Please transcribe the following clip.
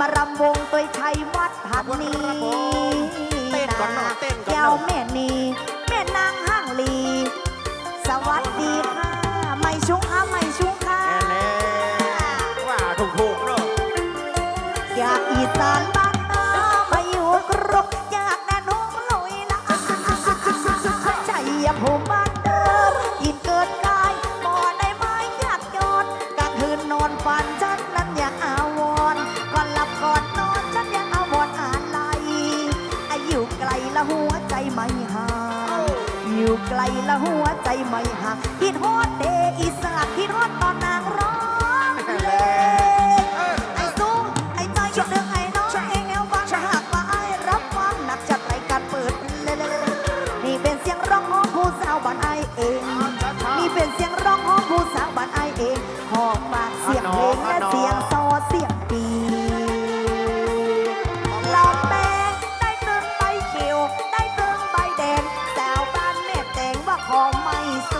มารำวงโดยชัยวัดหักนีเต้นก่นเนาะเต้นก่นเนาะ แก้วแม่นีแม่นางห้างลี สวัสดีค่ะ ไม่ชุ่งค่ะไม่ชุ่งค่ะ แน่น่ว่าถูกถูกๆเนาะอยากอีสานบ้านนาไปอยู่กรุงอยากแน่นหมลุยละชัยภูมิบ้า ละหัวใจไม่ห่างอยู่ไกลละหัวใจไม่ห่างคิดฮอดเดอีสานคิดฮอดตอนนางร้องเลยไอ้สูงไอ้ใจ้อเดืองไอ้น้องเองแนวบังหากว่าไอ้รับความหนักจากราการเปิดเลยนี่เป็นเสียงร้องของผู้สาวบ้านไอ้เอง ของไม่ส